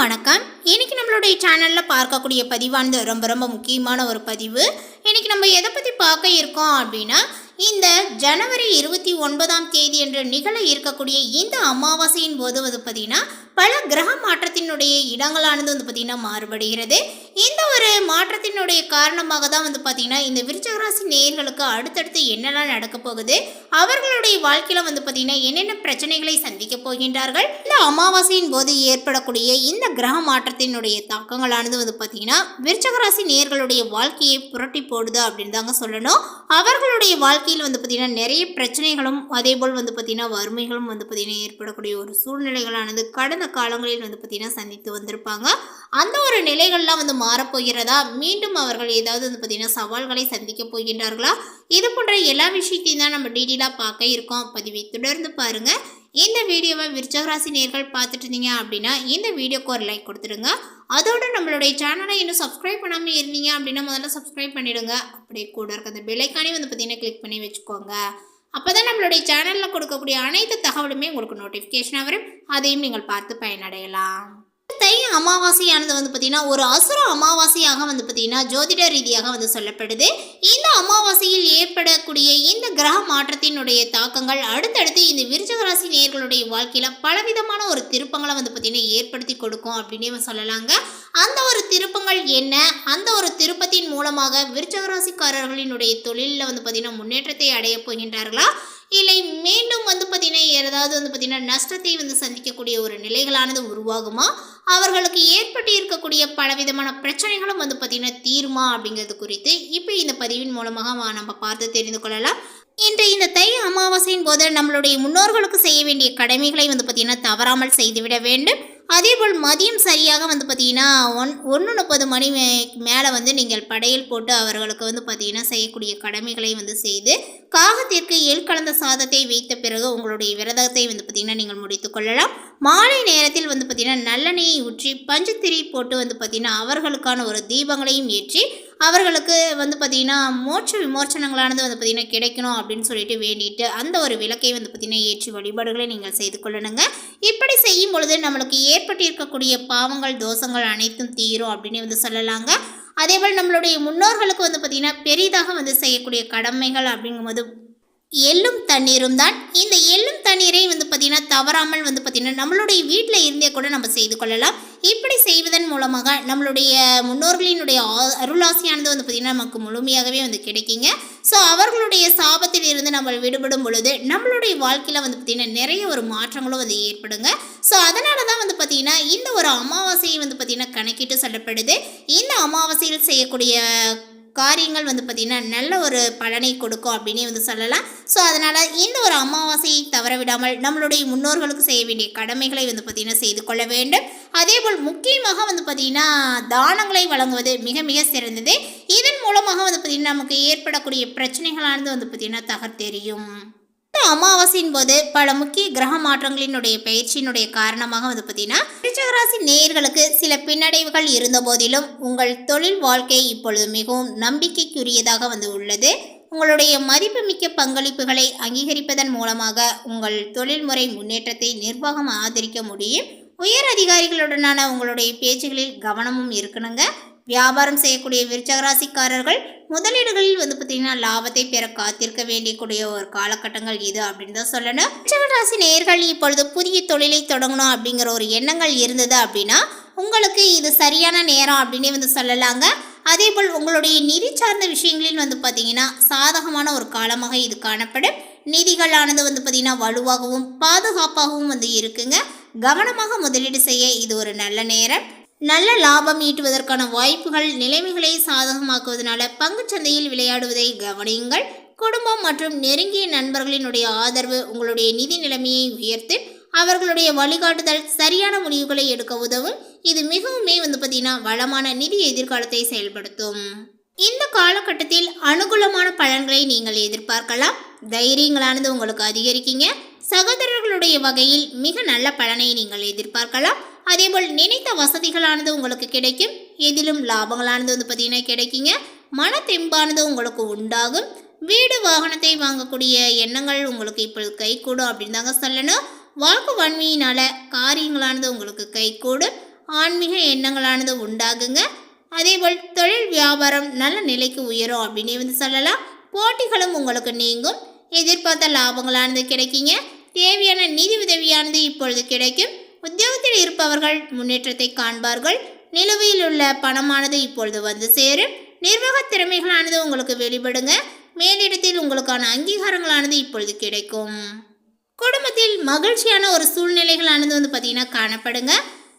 வணக்கம். இன்னைக்கு நம்மளுடைய சேனலில் பார்க்கக்கூடிய பதிவானது ரொம்ப ரொம்ப முக்கியமான ஒரு பதிவு. இன்னைக்கு நம்ம எதை பற்றி பார்க்க இருக்கோம் அப்படின்னா இந்த ஜனவரி இருபத்தி ஒன்பதாம் தேதி என்று நிகழ இருக்கக்கூடிய இந்த அமாவாசையின் போது வந்து பார்த்திங்கன்னா பல கிரக மாற்றத்தினுடைய இடங்களானது வந்து பார்த்திங்கன்னா மாறுபடுகிறது. இந்த ஒரு மாற்றத்தினுடைய காரணமாக தான் வந்து பார்த்திங்கன்னா இந்த விருச்சகராசி நேயர்களுக்கு அடுத்தடுத்து என்னெல்லாம் நடக்க போகுது அவர்களுடைய வாழ்க்கையில் வந்து பார்த்திங்கன்னா என்னென்ன பிரச்சனைகளை சந்திக்க போகின்றார்கள் இந்த அமாவாசையின் போது ஏற்படக்கூடிய இந்த கிரக மாற்றத்தினுடைய தாக்கங்களானது வந்து பார்த்திங்கன்னா விருச்சகராசி நேயர்களுடைய வாழ்க்கையை புரட்டி போடுது அப்படின்னு தாங்க சொல்லணும். அவர்களுடைய வாழ்க்கையில் வந்து பார்த்திங்கன்னா நிறைய பிரச்சனைகளும் அதே போல் வந்து பார்த்திங்கன்னா வறுமைகளும் வந்து பார்த்திங்கன்னா ஏற்படக்கூடிய ஒரு சூழ்நிலைகளானது கடந்த காலங்களில் வந்து பார்த்திங்கன்னா சந்தித்து வந்திருப்பாங்க. அந்த ஒரு நிலைகள்லாம் வந்து மாறப்போகிறதா மீண்டும் அவர்கள் ஏதாவது வந்து பார்த்திங்கன்னா சவால்களை சந்திக்க போகின்றார்களா? இது போன்ற எல்லா விஷயத்தையும் தான் நம்ம டீட்டெயிலாக பார்க்க இருக்கோம். பதிவை தொடர்ந்து பாருங்கள் இந்த வீடியோவை விருச்சகராசி நேர்கள் பார்த்துட்டு இருந்தீங்க அப்படின்னா இந்த வீடியோக்கு ஒரு லைக் கொடுத்துருங்க அதோடு நம்மளுடைய சேனலை இன்னும் சப்ஸ்கிரைப் பண்ணாமல் இருந்தீங்க அப்படின்னா முதல்ல சப்ஸ்கிரைப் பண்ணிவிடுங்க அப்படியே கூட இருக்க அந்த பெலைக்கானே வந்து பார்த்தீங்கன்னா கிளிக் பண்ணி வச்சுக்கோங்க. அப்போ தான் நம்மளுடைய சேனலில் கொடுக்கக்கூடிய அனைத்து தகவலுமே உங்களுக்கு நோட்டிஃபிகேஷனாக வரும். அதையும் நீங்கள் பார்த்து பயனடையலாம். தை அமாவாசையானது வந்து பார்த்திங்கன்னா ஒரு அசுர அமாவாசையாக வந்து பார்த்திங்கன்னா ஜோதிட ரீதியாக வந்து சொல்லப்படுது. இந்த அமாவாசையில் ஏற்படக்கூடிய இந்த கிரக மாற்றத்தினுடைய தாக்கங்கள் அடுத்தடுத்து இந்த விருச்சக ராசி வாழ்க்கையில் பலவிதமான ஒரு திருப்பங்களை வந்து பார்த்திங்கன்னா ஏற்படுத்தி கொடுக்கும் அப்படின்னே சொல்லலாங்க. அந்த ஒரு திருப்பங்கள் என்ன? அந்த ஒரு திருப்பத்தின் மூலமாக விருச்சக ராசிக்காரர்களினுடைய தொழிலில் வந்து பார்த்திங்கன்னா முன்னேற்றத்தை அடைய போகின்றார்களா? இல்லை மீண்டும் வந்து பார்த்தீங்கன்னா ஏதாவது வந்து பார்த்தீங்கன்னா நஷ்டத்தை வந்து சந்திக்கக்கூடிய ஒரு நிலைகளானது உருவாகுமா? அவர்களுக்கு ஏற்பட்டு இருக்கக்கூடிய பலவிதமான பிரச்சனைகளும் வந்து பார்த்தீங்கன்னா தீருமா அப்படிங்கிறது குறித்து இப்போ இந்த பதிவின் மூலமாக நம்ம பார்த்து தெரிந்து கொள்ளலாம். இன்று இந்த தை அமாவாசையின் போது நம்மளுடைய முன்னோர்களுக்கு செய்ய வேண்டிய கடமைகளை வந்து பார்த்திங்கன்னா தவறாமல் செய்துவிட வேண்டும். அதேபோல் மதியம் சரியாக வந்து பார்த்தீங்கன்னா ஒன் ஒன்று முப்பது மணி மே மேலே வந்து நீங்கள் படையல் போட்டு அவர்களுக்கு வந்து பார்த்திங்கன்னா செய்யக்கூடிய கடமைகளை வந்து செய்து காகத்திற்கு எல் கலந்த சாதத்தை வைத்த பிறகு உங்களுடைய விரதத்தை வந்து பார்த்தீங்கன்னா நீங்கள் முடித்து கொள்ளலாம். மாலை நேரத்தில் வந்து பஞ்சுத்திரி போட்டு வந்து பார்த்தீங்கன்னா அவர்களுக்கான ஒரு தீபங்களையும் ஏற்றி அவர்களுக்கு வந்து பார்த்தீங்கன்னா மோட்ச விமோச்சனங்களானது வந்து பார்த்தீங்கன்னா கிடைக்கணும் அப்படின்னு சொல்லிட்டு வேண்டிட்டு அந்த ஒரு விளக்கை வந்து பார்த்திங்கன்னா ஏற்றி வழிபாடுகளை நீங்கள் செய்து கொள்ளணுங்க. இப்படி செய்யும் பொழுது நம்மளுக்கு ஏற்பட்டிருக்கக்கூடிய பாவங்கள் தோஷங்கள் அனைத்தும் தீரும் அப்படின்னு வந்து சொல்லலாங்க. அதேபோல் நம்மளுடைய முன்னோர்களுக்கு வந்து பார்த்திங்கன்னா பெரிதாக வந்து செய்யக்கூடிய கடமைகள் அப்படிங்கும்போது எள்ளும் தண்ணீரும் தான். இந்த எள்ளும் தண்ணீரை வந்து பார்த்திங்கன்னா தவறாமல் வந்து பார்த்திங்கன்னா நம்மளுடைய வீட்டில் இருந்தே கூட நம்ம செய்து கொள்ளலாம். இப்படி செய்வதன் மூலமாக நம்மளுடைய முன்னோர்களினுடைய அருளாசியானது வந்து பார்த்திங்கன்னா நமக்கு முழுமையாகவே வந்து கிடைக்குங்க. ஸோ அவர்களுடைய சாபத்தில் இருந்து நம்ம விடுபடும் பொழுது நம்மளுடைய வாழ்க்கையில் வந்து பார்த்திங்கன்னா நிறைய ஒரு மாற்றங்களும் வந்து ஏற்படுங்க. ஸோ அதனால தான் வந்து பார்த்திங்கன்னா இந்த ஒரு அமாவாசையை வந்து பார்த்திங்கன்னா கணக்கிட்டு சொல்லப்படுது. இந்த அமாவாசையில் செய்யக்கூடிய காரியங்கள் வந்து பார்த்திங்கன்னா நல்ல ஒரு பலனை கொடுக்கும் அப்படின்னே வந்து சொல்லலாம். ஸோ அதனால் இந்த ஒரு அமாவாசையை தவற விடாமல் நம்மளுடைய முன்னோர்களுக்கு செய்ய வேண்டிய கடமைகளை வந்து பார்த்திங்கன்னா செய்து கொள்ள வேண்டும். அதேபோல் முக்கியமாக வந்து பார்த்திங்கன்னா தானங்களை வழங்குவது மிக மிக சிறந்தது. இதன் மூலமாக வந்து பார்த்திங்கன்னா நமக்கு ஏற்படக்கூடிய பிரச்சனைகளானது வந்து பார்த்திங்கன்னா தகர்த்தெறியும். இந்த அமாவாசையின் போது பல முக்கிய கிரக மாற்றங்களினுடைய பயிற்சியினுடைய காரணமாக வந்து பார்த்தீங்கன்னா ரிச்சகராசி நேயர்களுக்கு சில பின்னடைவுகள் இருந்த போதிலும் உங்கள் தொழில் வாழ்க்கை இப்பொழுது மிகவும் நம்பிக்கைக்குரியதாக வந்து உள்ளது. உங்களுடைய மதிப்புமிக்க பங்களிப்புகளை அங்கீகரிப்பதன் மூலமாக உங்கள் தொழில்முறை முன்னேற்றத்தை நிர்வாகம் ஆதரிக்க முடியும். உயர் அதிகாரிகளுடனான உங்களுடைய பேச்சுகளில் கவனமும் இருக்கணுங்க. வியாபாரம் செய்யக்கூடிய விருச்சகராசிக்காரர்கள் முதலீடுகளில் வந்து பார்த்தீங்கன்னா லாபத்தை பெற காத்திருக்க வேண்டியக்கூடிய ஒரு காலகட்டங்கள் இது அப்படின்னு தான் சொல்லணும். விருச்சகராசி நேர்கள் இப்பொழுது புதிய தொழிலை தொடங்கணும் அப்படிங்கிற ஒரு எண்ணங்கள் இருந்தது அப்படின்னா உங்களுக்கு இது சரியான நேரம் அப்படின்னே வந்து சொல்லலாங்க. அதே போல் உங்களுடைய நிதி சார்ந்த விஷயங்களில் வந்து பார்த்தீங்கன்னா சாதகமான ஒரு காலமாக இது காணப்படும். நிதிகளானது வந்து பார்த்தீங்கன்னா வலுவாகவும் பாதுகாப்பாகவும் வந்து இருக்குங்க. கவனமாக முதலீடு செய்ய இது ஒரு நல்ல நேரம். நல்ல லாபம் ஈட்டுவதற்கான வாய்ப்புகள் நிலைமைகளை சாதகமாக்குவதனால பங்குச்சந்தையில் விளையாடுவதை கவனியுங்கள். குடும்பம் மற்றும் நெருங்கிய நண்பர்களினுடைய ஆதரவு உங்களுடைய நிதி நிலைமையை உயர்த்து அவர்களுடைய வழிகாட்டுதல் சரியான முடிவுகளை எடுக்க உதவும். இது மிகவுமே வந்து பார்த்தீங்கன்னா வளமான நிதி எதிர்காலத்தை செயல்படுத்தும். இந்த காலகட்டத்தில் அனுகூலமான பலன்களை நீங்கள் எதிர்பார்க்கலாம். தைரியங்களானது உங்களுக்கு அதிகரிக்கீங்க. சகோதரர்களுடைய வகையில் மிக நல்ல பலனை நீங்கள் எதிர்பார்க்கலாம். அதேபோல் நினைத்த வசதிகளானது உங்களுக்கு கிடைக்கும். எதிலும் லாபங்களானது வந்து பார்த்தீங்கன்னா கிடைக்குங்க. மன தெம்பானது உங்களுக்கு உண்டாகும். வீடு வாகனத்தை வாங்கக்கூடிய எண்ணங்கள் உங்களுக்கு இப்பொழுது கைகூடும் அப்படின்னு தாங்க சொல்லணும். வாக்கு வன்மையினால் காரியங்களானது உங்களுக்கு கைகூடும். ஆன்மீக எண்ணங்களானது உண்டாகுங்க. அதேபோல் தொழில் வியாபாரம் நல்ல நிலைக்கு உயரும் அப்படின்னே வந்து சொல்லலாம். போட்டிகளும் உங்களுக்கு நீங்கும். எதிர்பார்த்த லாபங்களானது கிடைக்குங்க. தேவையான நிதி உதவியானது இப்பொழுது கிடைக்கும். உத்தியோகத்தில் இருப்பவர்கள் முன்னேற்றத்தை காண்பார்கள். நிலுவையில் உள்ள பணமானது இப்பொழுது வந்து சேரும். நிர்வாக திறமைகளானது உங்களுக்கு வெளிப்படுங்க. மேலிடத்தில் உங்களுக்கான அங்கீகாரங்களானது இப்பொழுது கிடைக்கும். குடும்பத்தில் மகிழ்ச்சியான ஒரு சூழ்நிலைகளானது வந்து பார்த்தீங்கன்னா காணப்படுங்க.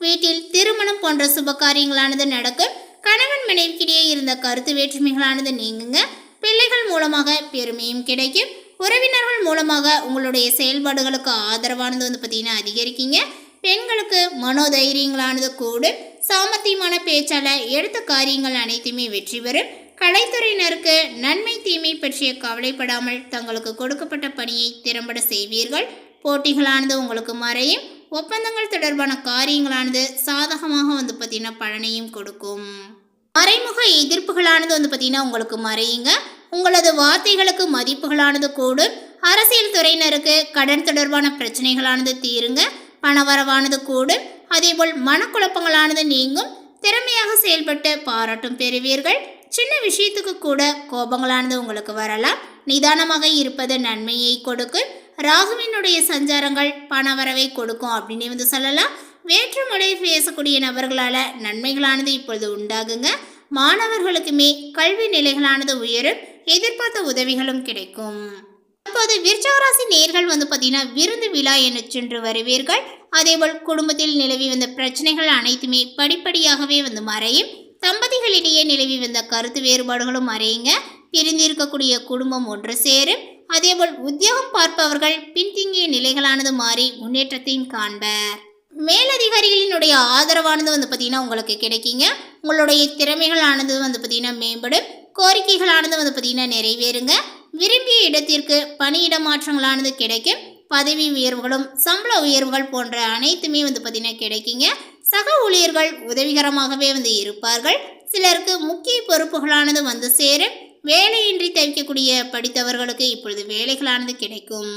வீட்டில் திருமணம் போன்ற சுப காரியங்களானது நடக்கும். கணவன் மனைவிக்கிடையே இருந்த கருத்து வேற்றுமைகளானது நீங்குங்க. பிள்ளைகள் மூலமாக பெருமையும் கிடைக்கும். உறவினர்கள் மூலமாக உங்களுடைய செயல்பாடுகளுக்கு ஆதரவானது வந்து பார்த்தீங்கன்னா அதிகரிக்கீங்க. பெண்களுக்கு மனோதைரியங்களானது கூடும். சாமர்த்தியமான பேச்சால எடுத்த காரியங்கள் அனைத்துமே வெற்றி பெறும். கலைத்துறையினருக்கு நன்மை தீமை பற்றிய கவலைப்படாமல் தங்களுக்கு கொடுக்கப்பட்ட பணியை திறம்பட செய்வீர்கள். போட்டிகளானது உங்களுக்கு மறையும். ஒப்பந்தங்கள் தொடர்பான காரியங்களானது சாதகமாக வந்து பார்த்தீங்கன்னா பலனையும் கொடுக்கும். மறைமுக எதிர்ப்புகளானது வந்து பார்த்தீங்கன்னா உங்களுக்கு மறையுங்க. உங்களது வார்த்தைகளுக்கு மதிப்புகளானது கூடும். அரசியல் துறையினருக்கு கடன் தொடர்பான பிரச்சனைகளானது தீருங்க. பணவரவானது கூடும் அதேபோல் மனக்குழப்பங்களானது நீங்கும். திறமையாக செயல்பட்டு பாராட்டும் பெறுவீர்கள். சின்ன விஷயத்துக்கு கூட கோபங்களானது உங்களுக்கு வரலாம். நிதானமாக இருப்பது நன்மையை கொடுக்கும். ராகுவினுடைய சஞ்சாரங்கள் பணவரவை கொடுக்கும் அப்படின்னு வந்து சொல்லலாம். வேற்றுமொழி பேசக்கூடிய நபர்களால் நன்மைகளானது இப்பொழுது உண்டாகுங்க. மாணவர்களுக்குமே கல்வி நிலைகளானது உயரும். எதிர்பார்த்த உதவிகளும் கிடைக்கும். அப்போது விருச்சகராசி நேர்கள் வந்து பார்த்தீங்கன்னா விருந்து விழா என சென்று வருவீர்கள். அதேபோல் குடும்பத்தில் நிலவி வந்த பிரச்சனைகள் அனைத்துமே படிப்படியாகவே வந்து மறையும். தம்பதிகளிடையே நிலவி வந்த கருத்து வேறுபாடுகளும் மறையுங்க. பிரிந்திருக்கக்கூடிய குடும்பம் ஒன்று சேரும். அதேபோல் உத்தியோகம் பார்ப்பவர்கள் பின்தங்கிய நிலைகளானது மாறி முன்னேற்றத்தையும் காண்பர். மேலதிகாரிகளினுடைய ஆதரவானது வந்து பார்த்தீங்கன்னா உங்களுக்கு கிடைக்குங்க. உங்களுடைய திறமைகளானது வந்து பார்த்தீங்கன்னா மேம்படும். கோரிக்கைகளானது வந்து பார்த்தீங்கன்னா நிறைவேறுங்க. விரும்பிய இடத்திற்கு பணியிட மாற்றங்களானது கிடைக்கும். பதவி உயர்வுகளும் சம்பள உயர்வுகள் போன்ற அனைத்துமே வந்து பார்த்தீங்கன்னா கிடைக்குங்க. சக ஊழியர்கள் உதவிகரமாகவே வந்து இருப்பார்கள். சிலருக்கு முக்கிய பொறுப்புகளானது வந்து சேரும். வேலையின்றி தவிக்கக்கூடிய படித்தவர்களுக்கு இப்பொழுது வேலைகளானது கிடைக்கும்.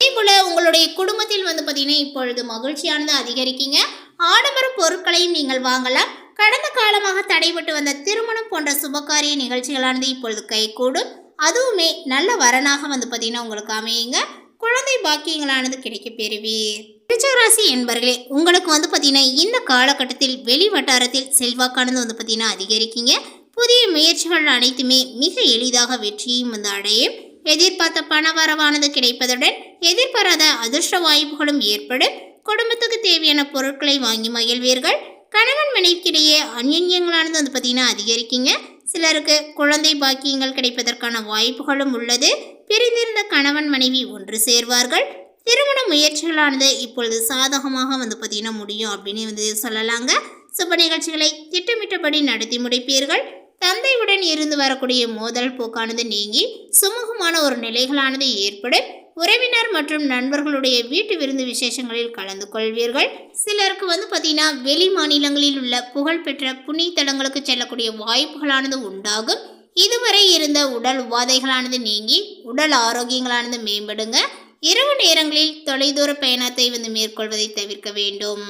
அதேபோல உங்களுடைய குடும்பத்தில் வந்து பார்த்தீங்கன்னா இப்பொழுது மகிழ்ச்சியானது அதிகரிக்குங்க. ஆடம்பர பொருட்களையும் நீங்கள் வாங்கலாம். கடந்த காலமாக தடைபட்டு வந்த திருமணம் போன்ற சுபகாரிய நிகழ்ச்சிகளானது இப்பொழுது கைகூடும். அதுவுமே நல்ல வரனாக வந்து பார்த்தீங்கன்னா உங்களுக்கு அமையுங்க. குழந்தை பாக்கியங்களானது கிடைக்க பெறுவீர். விருச்சகராசி என்பர்களே உங்களுக்கு வந்து பார்த்தீங்கன்னா இந்த காலகட்டத்தில் வெளி வட்டாரத்தில் செல்வாக்கானது வந்து பார்த்தீங்கன்னா அதிகரிக்கீங்க. புதிய முயற்சிகள் அனைத்துமே மிக எளிதாக வெற்றியும் வந்து அடையும். எதிர்பார்த்த பண வரவானது கிடைப்பதுடன் எதிர்பாராத அதிர்ஷ்ட வாய்ப்புகளும் ஏற்படும். குடும்பத்துக்கு தேவையான பொருட்களை வாங்கி மகிழ்வீர்கள். கணவன் மனைவிக்கிடையே அந்யுன்யங்களானது வந்து பார்த்தீங்கன்னா அதிகரிக்குங்க. சிலருக்கு குழந்தை பாக்கியங்கள் கிடைப்பதற்கான வாய்ப்புகளும் உள்ளது. பிரிந்திருந்த கணவன் மனைவி ஒன்று சேர்வார்கள். திருமண முயற்சிகளானது இப்பொழுது சாதகமாக வந்து பார்த்தீங்கன்னா முடியும் அப்படின்னு வந்து சொல்லலாங்க. சுப நிகழ்ச்சிகளை திட்டமிட்டபடி நடத்தி முடிப்பீர்கள். தந்தையுடன் இருந்து வரக்கூடிய மோதல் போக்கானது நீங்கி சுமூகமான ஒரு நிலைகளானது ஏற்படும். உறவினர் மற்றும் நண்பர்களுடைய வீட்டு விருந்து விசேஷங்களில் கலந்து கொள்வீர்கள். சிலருக்கு வந்து பார்த்தீங்கன்னா வெளி மாநிலங்களில் உள்ள புகழ்பெற்ற புண்ணிய தலங்களுக்கு செல்லக்கூடிய வாய்ப்புகளானது உண்டாகும். இதுவரை இருந்த உடல் உபாதைகளானது நீங்கி உடல் ஆரோக்கியங்களானது மேம்படுங்க. இரவு நேரங்களில் தொலைதூர பயணத்தை வந்து மேற்கொள்வதை தவிர்க்க வேண்டும்.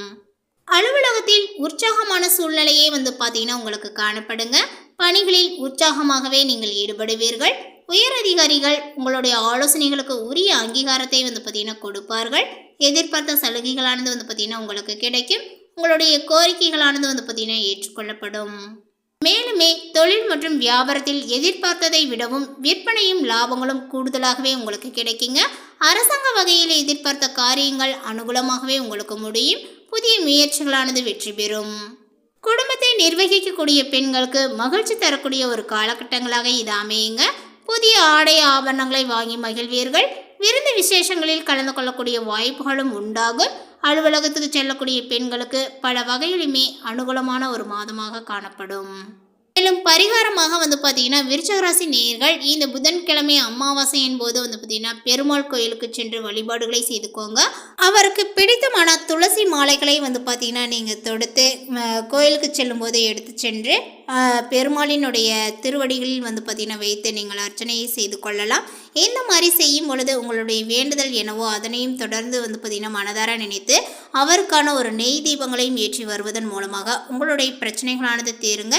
அலுவலகத்தில் உற்சாகமான சூழ்நிலையே வந்து பார்த்தீங்கன்னா உங்களுக்கு காணப்படுங்க. பணிகளில் உற்சாகமாகவே நீங்கள் ஈடுபடுவீர்கள். உயர் அதிகாரிகள் உங்களுடைய ஆலோசனைகளுக்கு உரிய அங்கீகாரத்தை வந்து பார்த்தீங்கன்னா கொடுப்பார்கள். எதிர்பார்த்த சலுகைகளானது வந்து பார்த்தீங்கன்னா உங்களுக்கு கிடைக்கும். உங்களுடைய கோரிக்கைகளானது வந்து பார்த்தீங்கன்னா ஏற்றுக்கொள்ளப்படும். மேலுமே தொழில் மற்றும் வியாபாரத்தில் எதிர்பார்த்ததை விடவும் விற்பனையும் லாபங்களும் கூடுதலாகவே உங்களுக்கு கிடைக்குங்க. அரசாங்க வகையில் எதிர்பார்த்த காரியங்கள் அனுகூலமாகவே உங்களுக்கு முடியும். புதிய முயற்சிகளானது வெற்றி பெறும். குடும்பத்தை நிர்வகிக்கக்கூடிய பெண்களுக்கு மகிழ்ச்சி தரக்கூடிய ஒரு காலகட்டங்களாக இது அமையுங்க. புதிய ஆடை ஆபரணங்களை வாங்கி மகிழ்வீர்கள். விருந்து விசேஷங்களில் கலந்து கொள்ளக்கூடிய வாய்ப்புகளும் உண்டாகும். அலுவலகத்துக்கு செல்லக்கூடிய பெண்களுக்கு பல வகையிலுமே அனுகூலமான ஒரு மாதமாக காணப்படும். மேலும் பரிகாரமாக வந்து பார்த்தீங்கன்னா விருச்சகராசி நேயர்கள் இந்த புதன்கிழமை அமாவாசையின் போது வந்து பார்த்தீங்கன்னா பெருமாள் கோயிலுக்கு சென்று வழிபாடுகளை செய்துக்கோங்க. அவருக்கு பிடித்தமான துளசி மாலைகளை வந்து பார்த்தீங்கன்னா நீங்கள் தொடுத்து கோயிலுக்கு செல்லும் போது எடுத்து சென்று பெருமாளினுடைய திருவடிகளில் வந்து பார்த்தீங்கன்னா வைத்து நீங்கள் அர்ச்சனையை செய்து கொள்ளலாம். இந்த மாதிரி செய்யும் பொழுது உங்களுடைய வேண்டுதல் என்னவோ அதனையும் தொடர்ந்து வந்து பார்த்திங்கன்னா மனதார நினைத்து அவருக்கான ஒரு நெய் தீபங்களையும் ஏற்றி வருவதன் மூலமாக உங்களுடைய பிரச்சனைகளானது தீருங்க.